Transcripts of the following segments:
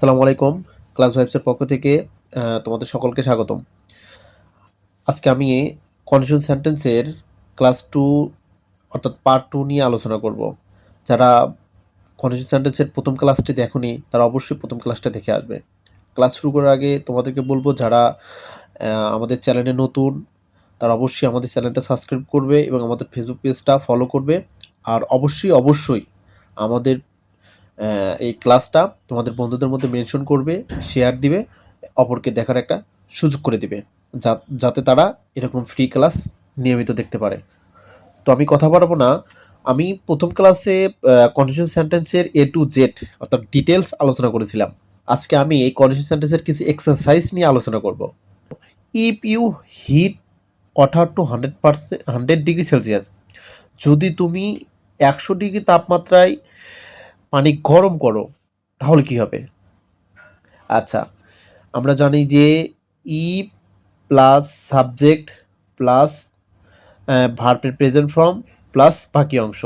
আসসালামু আলাইকুম, ক্লাস ভাইবসের পক্ষ থেকে তোমাদের সকলকে স্বাগতম। আজকে আমি কন্ডিশন সেন্টেন্সের ক্লাস টু অর্থাৎ পার্ট টু নিয়ে আলোচনা করব। যারা কন্ডিশন সেন্টেন্সের প্রথম ক্লাসটি দেখোনি, তারা অবশ্যই প্রথম ক্লাসটা দেখে আসবে। ক্লাস শুরু করার আগে তোমাদেরকে বলব, যারা আমাদের চ্যানেলে নতুন, তারা অবশ্যই আমাদের চ্যানেলটা সাবস্ক্রাইব করবে এবং আমাদের ফেসবুক পেজটা ফলো করবে। আর অবশ্যই অবশ্যই আমাদের এই ক্লাসটা তোমাদের বন্ধুদের মধ্যে মেনশন করবে শেয়ার দিবে, অপরকে দেখার একটা সুযোগ করে দিবে। যাতে তারা এরকম ফ্রি ক্লাস নিয়মিত দেখতে পারে। তো আমি কথা বাড়াবো না। আমি প্রথম ক্লাসে কন্ডিশন সেন্টেন্সের এ টু জেড অর্থাৎ ডিটেলস আলোচনা করেছিলাম। আজকে আমি এই কন্ডিশন সেন্টেন্সের কিছু এক্সারসাইজ নিয়ে আলোচনা করব। If you heat water to hundred percent hundred degree Celsius যদি তুমি একশো ডিগ্রি তাপমাত্রায় পানি গরম করো, তাহলে কি হবে? আচ্ছা আমরা জানি যে ই প্লাস সাবজেক্ট প্লাস ভার্বের প্রেজেন্ট ফর্ম প্লাস বাকি অংশ।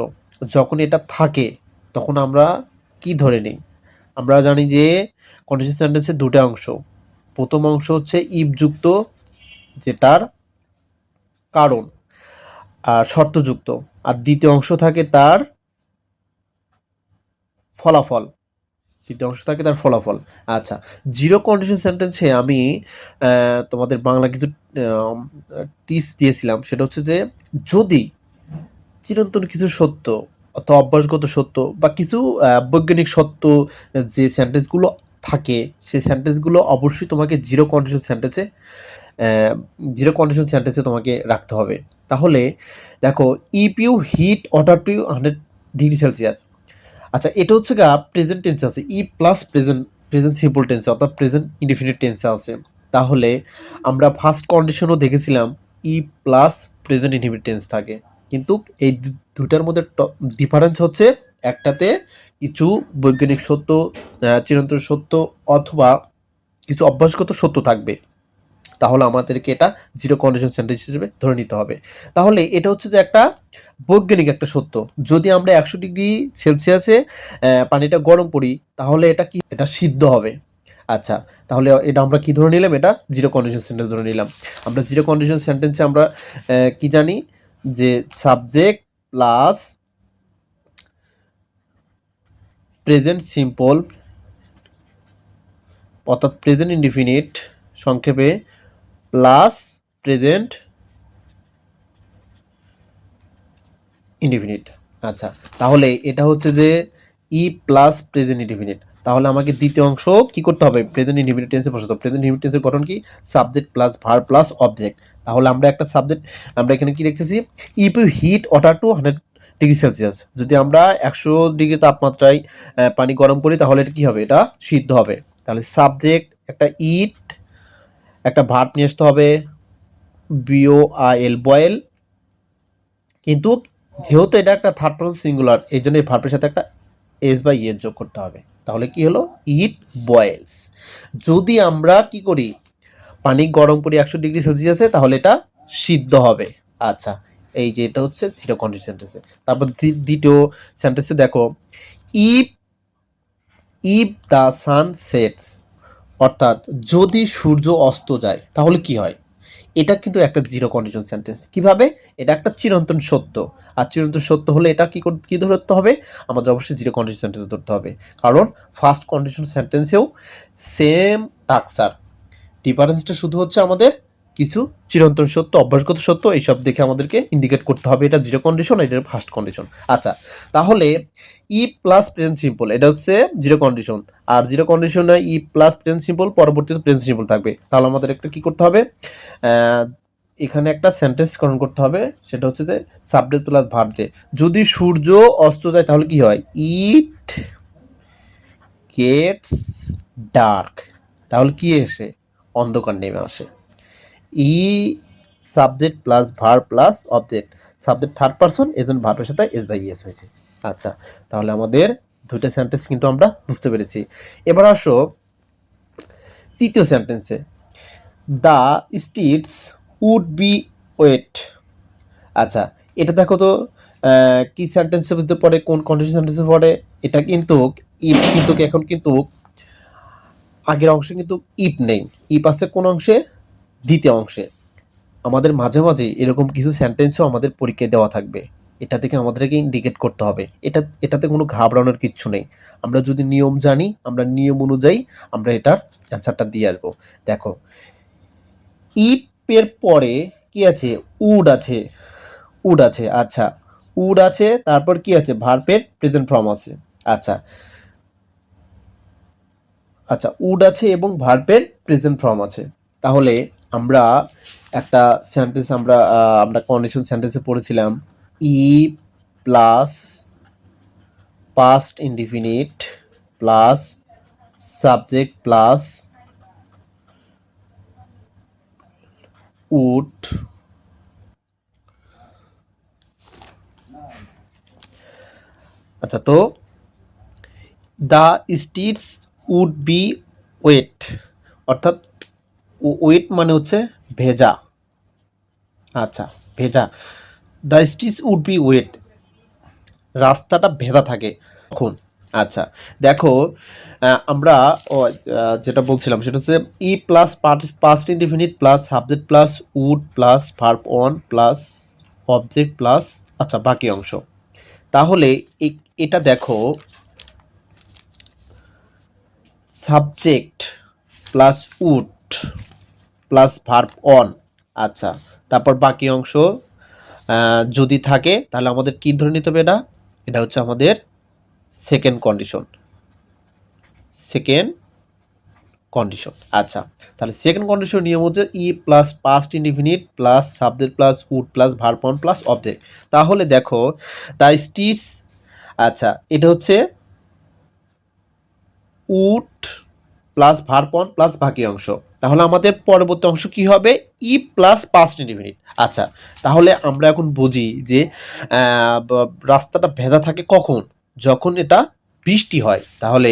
যখন এটা থাকে, তখন আমরা কি ধরে নিই? আমরা জানি যে কন্ডিশন সেন্টেন্সের দুটো অংশ। প্রথম অংশ হচ্ছে ইফযুক্ত যেটার কারণ আর শর্তযুক্ত। আর দ্বিতীয় অংশ থাকে তার ফলাফল দ্বিতীয় অংশ থাকে তার ফলাফল। আচ্ছা জিরো কন্ডিশন সেন্টেন্সে আমি তোমাদের বাংলা কিছু টিপস দিয়েছিলাম। সেটা হচ্ছে যে, যদি চিরন্তন কিছু সত্য অথবা অভ্যাসগত সত্য বা কিছু বৈজ্ঞানিক সত্য, যে সেন্টেন্সগুলো থাকে, সেই সেন্টেন্সগুলো অবশ্যই তোমাকে জিরো কন্ডিশন সেন্টেন্সে জিরো কন্ডিশন সেন্টেন্সে তোমাকে রাখতে হবে। তাহলে, দেখো if you heat water to hundred degree Celsius আচ্ছা এটা হচ্ছে গা প্রেজেন্ট টেন্স আছে। If plus present present simple tense অর্থাৎ প্রেজেন্ট ইনডিফিনিট টেন্সে আছে। তাহলে আমরা ফার্স্ট কন্ডিশনও দেখেছিলাম if plus present indefinite tense থাকে। কিন্তু এই দুটার মধ্যে ডিফারেন্স হচ্ছে একটাতে কিছু বৈজ্ঞানিক সত্য চিরন্তন সত্য অথবা কিছু অভ্যাসগত সত্য থাকবে। তাহলে আমাদেরকে এটা জিরো কন্ডিশন সেন্টেন্স হিসেবে ধরে নিতে হবে। তাহলে এটা হচ্ছে যে একটা বৈজ্ঞানিক একটা সত্য। যদি আমরা একশো ডিগ্রি সেলসিয়াসে পানিটা গরম করি, তাহলে এটা কি? এটা সিদ্ধ হবে। আচ্ছা তাহলে এটা আমরা কি ধরে নিলাম? এটা জিরো কন্ডিশন সেন্টেন্স ধরে নিলাম। আমরা জিরো কন্ডিশন সেন্টেন্সে আমরা কি জানি? যে সাবজেক্ট প্লাস প্রেজেন্ট সিম্পল অর্থাৎ প্রেজেন্ট ইনডিফিনিট সংক্ষেপে প্লাস প্রেজেন্ট ইনডিফিনিট আচ্ছা তাহলে এটা হচ্ছে যে ই প্লাস প্রেজেন্ট ইনডিফিনিট তাহলে আমাকে দ্বিতীয় অংশ কি করতে হবে? প্রেজেন্ট ইনডিফিনিট টেন্সে বসাতে প্রেজেন্ট ইনডিফিনিট গঠন কি? Subject plus verb plus object তাহলে আমরা একটা সাবজেক্ট আমরা এখানে কি দেখতেছি? If you heat water to hundred degree Celsius যদি আমরা একশো ডিগ্রি তাপমাত্রায় পানি গরম করি, তাহলে এটা কি হবে? এটা সিদ্ধ হবে। তাহলে সাবজেক্ট একটা ইট একটা ভাত নিয়ে আসতে হবে বিও এল বয়েল কিন্তু যেহেতু এটা একটা থার্ড পার্সন সিঙ্গুলার এই জন্য এই ভার্বের সাথে একটা এস বা ইয়ের যোগ করতে হবে। তাহলে কি হলো? ইট বয়েলস যদি আমরা কি করি? পানি গরম করি একশো ডিগ্রি সেলসিয়াসে তাহলে এটা সিদ্ধ হবে। আচ্ছা এই যে এটা হচ্ছে জিরো কন্ডিশন সেন্টেন্সে তারপর দ্বি- দ্বিতীয় সেন্টেন্সে দেখো if if the sun sets অর্থাৎ যদি সূর্য অস্ত যায়, তাহলে কি হয়? এটা কিন্তু একটা জিরো কন্ডিশন সেন্টেন্স কীভাবে? এটা একটা চিরন্তন সত্য। আর চিরন্তন সত্য হলে এটা কি কী ধরতে হবে? আমাদের অবশ্যই জিরো কন্ডিশন সেন্টেন্স ধরতে হবে। কারণ ফার্স্ট কন্ডিশন সেন্টেন্সেও সেম টাকসার ডিফারেন্সটা শুধু হচ্ছে আমাদের কিছু চিরন্তন সত্য, অভ্যাসগত সত্য, এইসব দেখে আমাদেরকে ইন্ডিকেট করতে হবে। এটা জিরো কন্ডিশন এটা ফার্স্ট কন্ডিশন আচ্ছা তাহলে ই প্লাস প্রেজেন্ট সিম্পল এটা হচ্ছে জিরো কন্ডিশন আর জিরো কন্ডিশনে ই প্লাস প্রেজেন্ট সিম্পল পরবর্তীতে প্রেজেন্ট সিম্পল থাকবে। তাহলে আমাদের একটা কি করতে হবে? এখানে একটা সেন্টেন্স গ্রহণ করতে হবে, সেটা হচ্ছে যে সাবজেক্ট প্লাস ভার্ব যে। যদি সূর্য অস্ত যায়, তাহলে কি হয়? ইট গেটস ডার্ক তাহলে কি এসে? অন্ধকার নেমে আসে। If subject plus verb plus object subject third person এজন ভার্বের সাথে এস বাই এস হয়েছে। আচ্ছা তাহলে আমাদের দুটো সেন্টেন্স কিন্তু আমরা বুঝতে পেরেছি। এবার আসো তৃতীয় সেন্টেন্সে the streets would be wet আচ্ছা এটা দেখো তো কি সেন্টেন্সের ভিতরে পড়ে, কোন কন্ডিশন সেন্টেন্সে পড়ে? এটা কিন্তু if কিন্তু এখন কিন্তু আগের অংশে কিন্তু ইপ নেই। ইপ আছে কোন অংশে? দ্বিতীয় অংশে। আমাদের মাঝে মাঝে এরকম কিছু সেন্টেন্সও আমাদের পরীক্ষায় দেওয়া থাকবে। এটা থেকে আমাদেরকে ইন্ডিকেট করতে হবে। এটা, এটাতে কোনো ঘাবড়ানোর কিচ্ছু নেই। আমরা যদি নিয়ম জানি, আমরা নিয়ম অনুযায়ী আমরা এটার অ্যান্সারটা দিয়ে আসব। দেখো ইপের পরে কি আছে? উড আছে। উড আছে আচ্ছা। উড আছে, তারপর কি আছে? ভার্পের প্রেজেন্ট ফর্ম আছে। আচ্ছা। আচ্ছা উড আছে এবং ভার্বের প্রেজেন্ট ফর্ম আছে। তাহলে আমরা একটা সেন্টেন্স আমরা আমরা কন্ডিশন সেন্টেন্সে পড়েছিলাম if plus past indefinite plus subject plus would আচ্ছা তো the streets would be wet অর্থাৎ ওয়েট মানে হচ্ছে ভেজা। আচ্ছা ভেজা। The streets would be wet রাস্তাটা ভেজা থাকে। এখন আচ্ছা দেখো আমরা যেটা বলছিলাম, সেটা হচ্ছে if plus past indefinite plus subject plus would plus verb one plus object plus আচ্ছা বাকি অংশ। তাহলে এটা দেখো subject plus would plus verb one আচ্ছা তারপর বাকি অংশ যদি থাকে, তাহলে আমাদের কি ধরে নিতে হবে এটা? এটা হচ্ছে আমাদের সেকেন্ড কন্ডিশন সেকেন্ড কন্ডিশন আচ্ছা তাহলে সেকেন্ড কন্ডিশন নিয়ম হচ্ছে if plus past indefinite plus subject plus would plus verb one plus object তাহলে দেখো দ্য স্টিটস আচ্ছা এটা হচ্ছে উড প্লাস ভারপন প্লাস বাকি অংশ। তাহলে আমাদের পরবর্তী অংশ কি হবে? ই প্লাস পাস্ট ইনডিফিনিট আচ্ছা তাহলে আমরা এখন বুঝি যে রাস্তাটা ভেজা থাকে কখন? যখন এটা বৃষ্টি হয়। তাহলে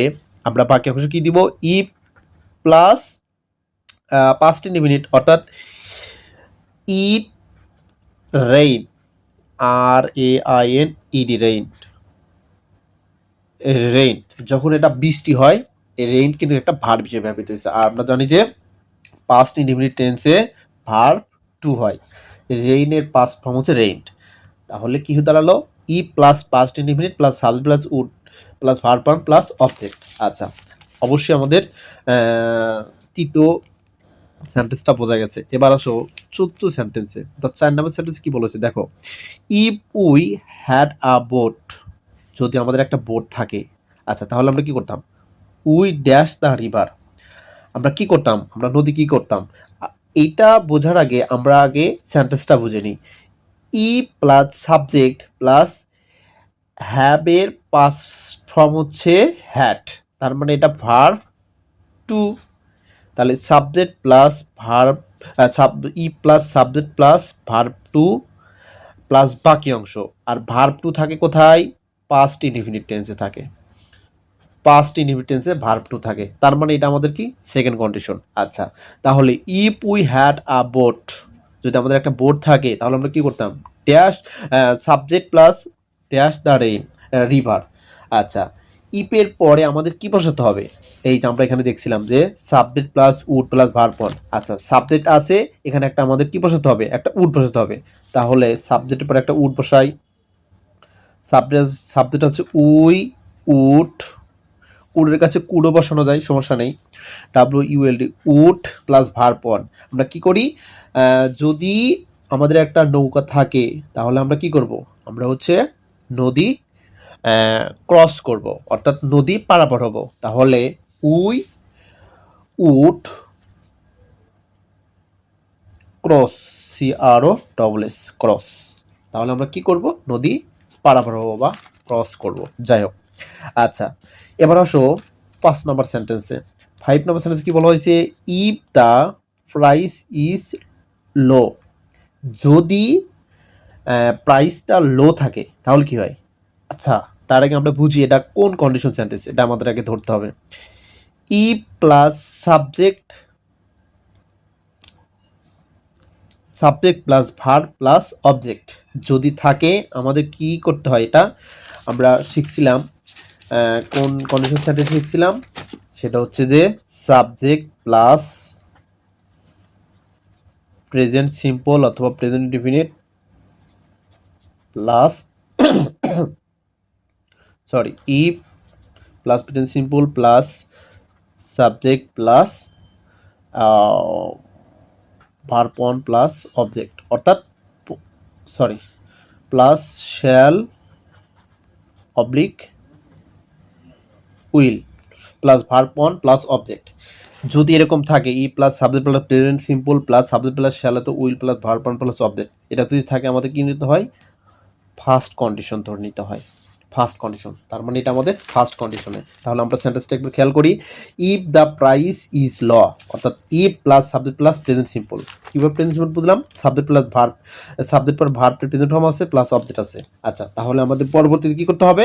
আমরা বাকি অংশ কি দিব? ই প্লাস পাস্ট ইনডিফিনিট অর্থাৎ it rain R A I N ED rain rain যখন এটা বৃষ্টি হয় এই রেইন কিন্তু একটা ভার্ব হিসেবে ব্যবহৃত হয়েছে। আর আমরা জানি যে পাস্ট ইনডিফিনিট টেন্সে ভার্ব টু হয়। রেইনের পাস্ট ফর্ম হচ্ছে রেইনড তাহলে কি দাঁড়াল? If plus past indefinite plus subject plus would plus verb plus object আচ্ছা অবশ্যই আমাদের তৃতীয় সেন্টেন্সটা বোঝা গেছে। এবার আসো চতুর্থ সেন্টেন্সে দ্য চার নাম্বার সেন্টেন্স কী বলেছে? দেখো if we had a boat যদি আমাদের একটা বোট থাকে আচ্ছা তাহলে আমরা কি করতাম? We dash the river. আমরা কি করতাম? আমরা নদী কি করতাম? এইটা বোঝার আগে আমরা আগে সেন্টেন্সটা বুঝে নিই। ই প্লাস সাবজেক্ট প্লাস হ্যাবের পাস ফর্ম হচ্ছে হ্যাট তার মানে এটা ভার্ব টু তাহলে subject plus verb if plus subject plus verb two plus বাকি অংশ। আর ভার্ব টু থাকে কোথায়? পাস্ট ইনডিফিনিট টেন্সে থাকে। পাস্ট ইনডিফিনিট টেন্সে ভার্ব টু থাকে। তার মানে এটা আমাদের কি? সেকেন্ড কন্ডিশন আচ্ছা তাহলে if we had a boat যদি আমাদের একটা বোট থাকে, তাহলে আমরা কি করতাম? Dash subject plus dash the rain river আচ্ছা ইপের পরে আমাদের কি বসাতে হবে? এই যে আমরা এখানে দেখছিলাম যে subject plus would plus verb one আচ্ছা সাবজেক্ট আছে, এখানে একটা আমাদের কি বসাতে হবে? একটা উড বসাতে হবে। তাহলে সাবজেক্টের পরে একটা উড বসাই। সাবজেক্ট সাবজেক্ট হচ্ছে উই উড উডের কাছে কুডও বসানো যায়, সমস্যা নেই। W U L D would plus verb one. আমরা কি করি? যদি আমাদের একটা নৌকা থাকে, তাহলে আমরা কি করব? আমরা হচ্ছে নদী ক্রস করব। অর্থাৎ নদী পারাপার হব। তাহলে we would cross C R O double S cross তাহলে আমরা কি করব? নদী পারাপার হব বা ক্রস করব। যাই হোক। আচ্ছা এবার আসো পাঁচ নম্বর সেন্টেন্সে ফাইভ নম্বর সেন্টেন্সে কি বলা হয়েছে? If the price is low যদি প্রাইসটা লো থাকে, তাহলে কি হয়? আচ্ছা তার আগে আমরা বুঝি এটা কোন কন্ডিশন সেন্টেন্স এটা আমাদের আগে ধরতে হবে। If plus subject subject plus verb plus object যদি থাকে, আমাদের কি করতে হয় এটা? আমরা শিখছিলাম কোন কন্ডিশন সেন্টেন্স শিখছিলাম সেটা হচ্ছে যে সাবজেক্ট প্লাস প্রেজেন্ট সিম্পল অথবা present definite plus sorry if plus present simple plus subject plus verb one plus object অর্থাৎ sorry plus shall oblique will plus verb one plus object. যদি এরকম থাকে if plus subject plus present simple plus subject plus shall তো will plus verb one plus object. এটা যদি থাকে আমাদের কী নিতে হয়? ফার্স্ট কন্ডিশন ধরে নিতে হয়। First condition. তার মানে এটা আমাদের ফার্স্ট কন্ডিশনে। তাহলে আমরা সেন্টেন্সটা একবার খেয়াল করি। If the price is low, অর্থাৎ if plus subject plus present simple. কীভাবে প্রেজেন্ট সিম্পল বুঝলাম? সাবজেক্ট প্লাস ভার্ব, সাবজেক্ট পর ভার্ব প্রেজেন্ট ফর্ম আছে, প্লাস অবজেক্ট আছে। আচ্ছা তাহলে আমাদের পরবর্তীতে কী করতে হবে?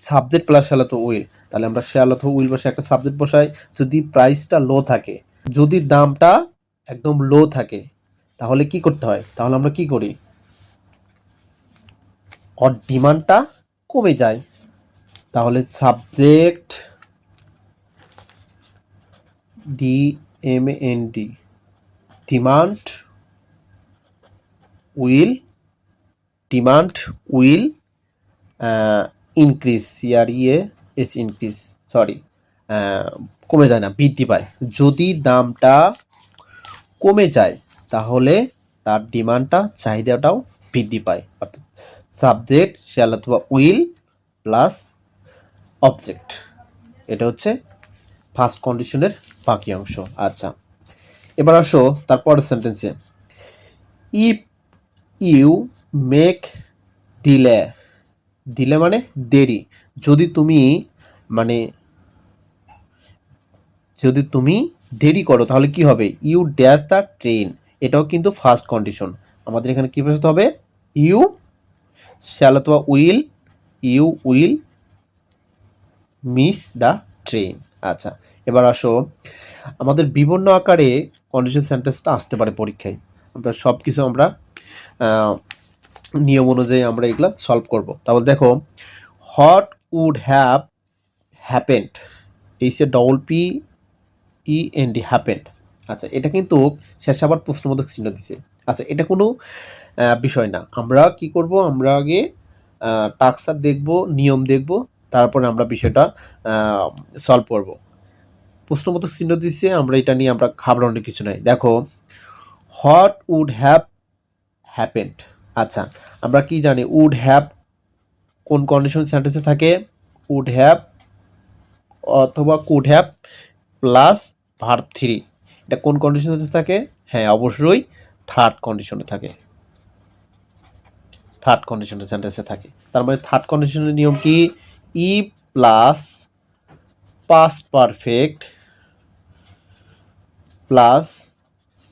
সাবজেক্ট প্লাস শ্যাল অথবা উইল তাহলে আমরা শ্যাল অথবা উইল বসে একটা সাবজেক্ট বসাই, যদি প্রাইসটা লো থাকে। যদি দামটা একদম লো থাকে, তাহলে কি করতে হয়? তাহলে আমরা কি করি? অর ডিমান্ডটা কমে যায়। তাহলে subject D M N D demand will demand will increase C R ইয়ে এস ইনক্রিজ সরি কমে যায় না, বৃদ্ধি পায়। যদি দামটা কমে যায়, তাহলে তার ডিমান্ডটা, চাহিদাটাও বৃদ্ধি পায়। অর্থাৎ সাবজেক্ট শ্যাল অথবা উইল প্লাস অবজেক্ট এটা হচ্ছে ফার্স্ট কন্ডিশনের বাকি অংশ। আচ্ছা এবার আসো তারপর সেন্টেন্সে if you make delay delay মানে দেরি। যদি তুমি মানে যদি তুমি দেরি করো, তাহলে কি হবে? ইউ ড্যাশ দ্য ট্রেন এটাও কিন্তু ফার্স্ট কন্ডিশন আমাদের এখানে কী বসাতে হবে? ইউ শ্যাল অথবা will you will miss the train আচ্ছা এবার আসো। আমাদের বিভিন্ন আকারে কন্ডিশন সেন্টেন্সটা আসতে পারে পরীক্ষায়। আমরা সব কিছু আমরা নিয়ম অনুযায়ী আমরা এগুলো সলভ করব। তাহলে দেখো what would have happened H A double P E N D happened আচ্ছা এটা কিন্তু শেষে আবার প্রশ্নবোধক চিহ্ন দিছে। আচ্ছা এটা কোনো বিষয় না। আমরা কি করব? আমরা আগে টাক্সার দেখব, নিয়ম দেখব, তারপরে আমরা বিষয়টা সলভ করব। প্রশ্নবোধক চিহ্ন দিচ্ছে আমরা এটা নিয়ে আমরা ঘাবড়ানোর কিছু নাই। দেখো হোয়াট উড হ্যাভ হ্যাপেন্ড আচ্ছা আমরা কি জানি উড হ্যাভ কোন কন্ডিশন সেন্টেন্সে থাকে? উড হ্যাভ অথবা could have plus verb three এটা কোন কন্ডিশনে থাকে? হ্যাঁ অবশ্যই থার্ড কন্ডিশনে থাকে। থার্ড কন্ডিশনের সেন্টেন্সে থাকে। তার মানে থার্ড কন্ডিশনের নিয়ম কি? If plus past perfect plus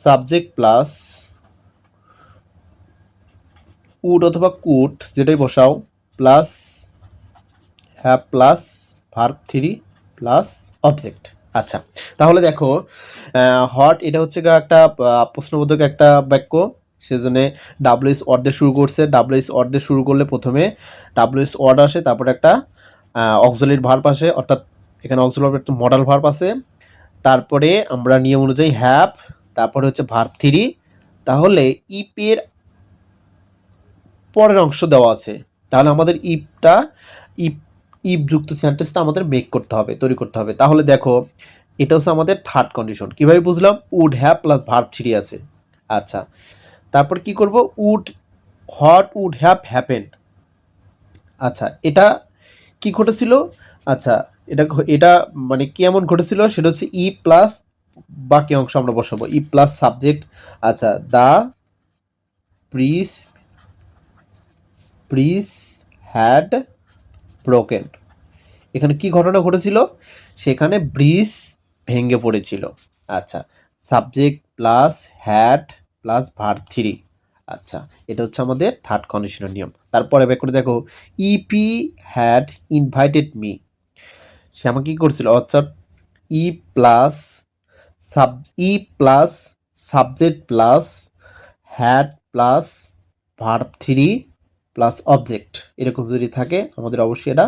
subject plus would অথবা কুট যেটাই বসাও plus have plus verb three plus object আচ্ছা তাহলে দেখো হট এটা হচ্ছে একটা প্রশ্নবোধক একটা বাক্য, সেজন্য ডাব্লিউএস অর্ধে শুরু করছে। ডাব্লিউএস অর্ধে শুরু করলে প্রথমে ডাব্লিউএস ওয়ার্ড আসে, তারপরে একটা অক্সলির ভার্ব আসে, অর্থাৎ এখানে অক্সিলারি একটা মডাল ভার্ব আসে তারপরে আমরা নিয়ম অনুযায়ী হ্যাপ তারপরে হচ্ছে ভার্ব থ্রি তাহলে ইপের পরের অংশ দেওয়া আছে। তাহলে আমাদের ইপটা, ইপ ইপ যুক্ত সেন্টেন্সটা আমাদের মেক করতে হবে, তৈরি করতে হবে। তাহলে দেখো, এটা হচ্ছে আমাদের থার্ড কন্ডিশন কীভাবে বুঝলাম? Would have plus verb three আছে। আচ্ছা তারপর কি করব? Would what would have happened আচ্ছা এটা কি ঘটেছিল? আচ্ছা এটা এটা মানে কেমন ঘটেছিল? সেটা হচ্ছে ই প্লাস বাকি অংশ আমরা বসাবো। ই প্লাস সাবজেক্ট আচ্ছা the bridge bridge had broken. এখানে কি ঘটনা ঘটেছিল? সেখানে ব্রিজ ভেঙে পড়েছিল। আচ্ছা subject plus had plus verb three. আচ্ছা এটা হচ্ছে আমাদের থার্ড কন্ডিশনের নিয়ম। তারপরে ব্যাক করে দেখো if he had invited me সে আমাকে কী করছিল? অর্থাৎ if plus sub if plus subject plus had plus verb three plus object এরকম যদি থাকে, আমাদের অবশ্যই এটা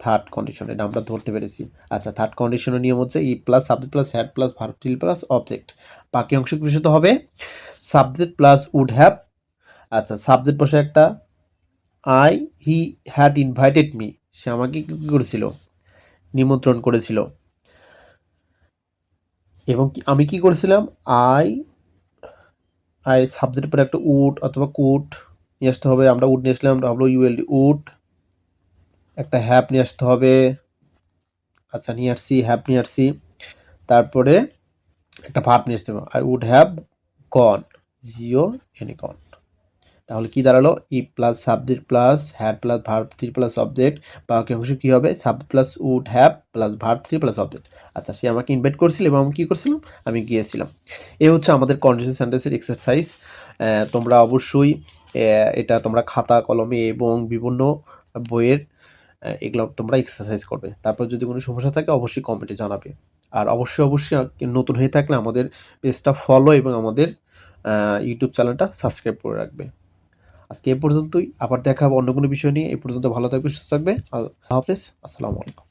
থার্ড কন্ডিশন এটা আমরা ধরতে পেরেছি। আচ্ছা থার্ড কন্ডিশনের নিয়ম হচ্ছে if plus subject plus had plus verb three plus object বাকি অংশ বিশেষত হবে? সাবজেক্ট প্লাস উড হ্যাভ আচ্ছা সাবজেক্ট বসে একটা if he had invited me সে আমাকে কী করেছিল? নিমন্ত্রণ করেছিল। এবং আমি কি করেছিলাম? আই আই সাবজেক্টের পরে একটা উড অথবা কুট নিয়ে আসতে হবে, আমরা উড নিয়ে আসলাম ডাব্লিউ ইউএল উড একটা হ্যাপ নিয়ে আসতে হবে। আচ্ছা নিয়ে আসছি হ্যাপ নিয়ে আসছি। তারপরে একটা ভার্ব নিয়ে আসতে হবে আই উড হ্যাভ গন জিও এনি গন তাহলে কি দাঁড়াল? If plus subject plus had plus verb three plus object বাকি অংশ কী হবে? Sub plus would have plus verb three plus object আচ্ছা সে আমাকে ইনভাইট করছিল এবং আমি কী করছিলাম? আমি গিয়েছিলাম। এই হচ্ছে আমাদের কন্টিনিউস সেন্টেন্সের এক্সারসাইজ তোমরা অবশ্যই এটা তোমরা খাতা, কলমে এবং বিভিন্ন বইয়ের এগুলো তোমরা এক্সারসাইজ করবে। তারপর যদি কোনো সমস্যা থাকে, অবশ্যই কমেন্টে জানাবে। আর অবশ্যই অবশ্যই নতুন হয়ে থাকলে আমাদের পেজটা ফলো এবং আমাদের ইউটিউব চ্যানেলটা সাবস্ক্রাইব করে রাখবে। আজকে এ পর্যন্তই। আবার দেখা হবে অন্য কোনো বিষয় নিয়ে। এ পর্যন্ত ভালো থাকবে, সুস্থ থাকবে। হাফেজ। আসসালামু আলাইকুম।